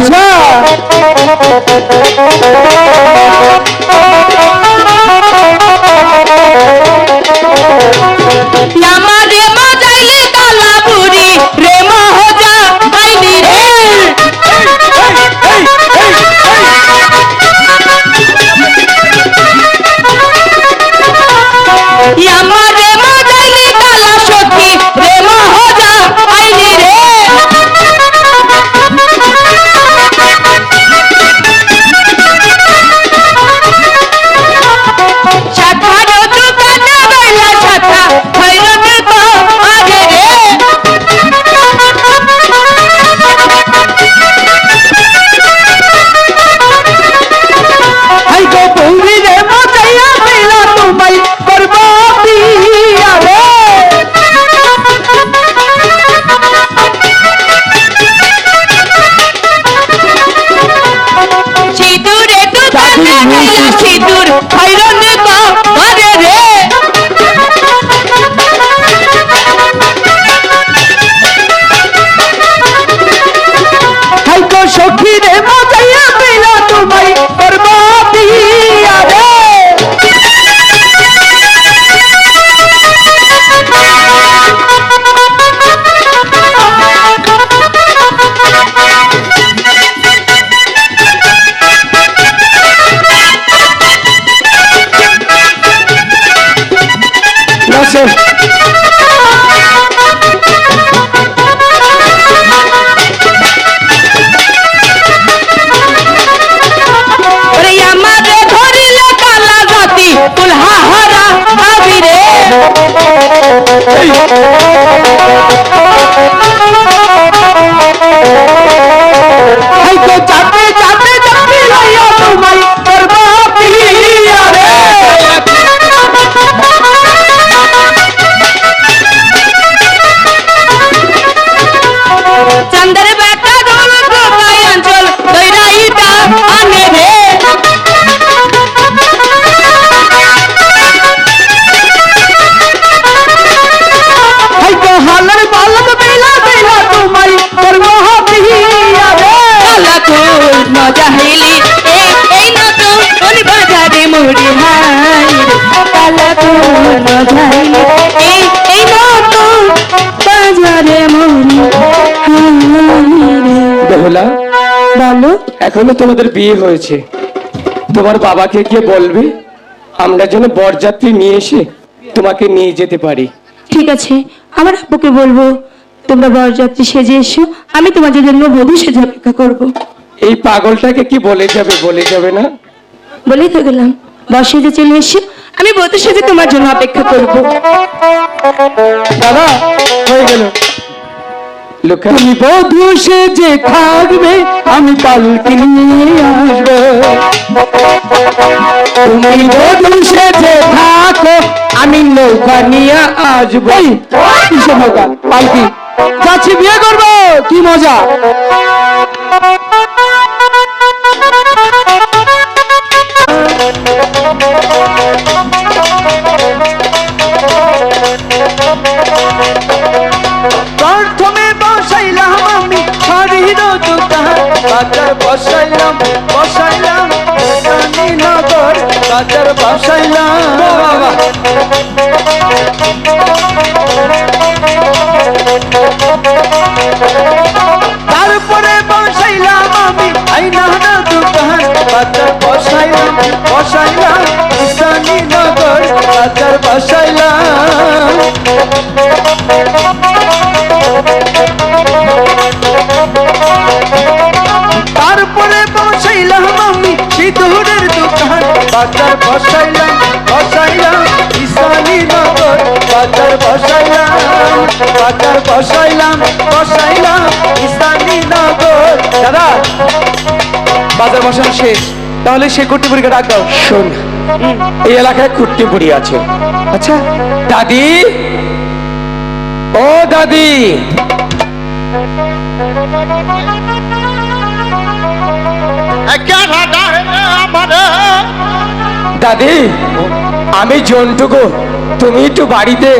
আচ্ছা জাতি কুলহা হারা আবি বলো। এখনও তোমাদের বিয়ে হয়েছে। তোমার বাবাকে গিয়ে বলবে আমরা যেন বরযাত্রী নিয়ে এসে তোমাকে নিয়ে যেতে পারি। ঠিক আছে আমার আব্বুকে বলব তোমরা বরযাত্রী সেজে এসো আমি তোমাদের জন্য বধূ সেজে অপেক্ষা করব। এই পাগলটাকে কি বলে যাবে বলে যাবে না? বলেই তো গেলাম বর সেজে চলে এসো আমি বধূ সেজে তোমার জন্য অপেক্ষা করব। দাদা হয়ে গেল। লোকা বধু সে যে থাকবে, আমি পালকি নিয়ে আসব। তুমি বধু সে যে থাকো, আমি নৌকা নিয়ে আসব। কিসের নৌকা পালকি যাচ্ছি বিয়ে করব, কি মজা? বাজার বসাইলাম বসাইলাম নগর বাজার বসাইলাম। বাবা তারপরে বসাইলাম আমি, আইনা দোকান, বাজার বসাইলাম বসাইলাম ঈশানী নগর বাজার বসাইলাম। বাজার বসাইলাম বসাইলাম ঈশানী নগর। বাজার বসাইলাম বাজার বসাইলাম বসাইলাম ঈশানী নগর। দাদা বাজার বসানো শেষ। তাহলে সে কোটি পরীক্ষা ডাক দাও। শোন এই এলাকায় বুড়ি আছে। আচ্ছা দাদি? ও দাদি! দাদি আমি জন্টুকু তুমি একটু বাড়িতে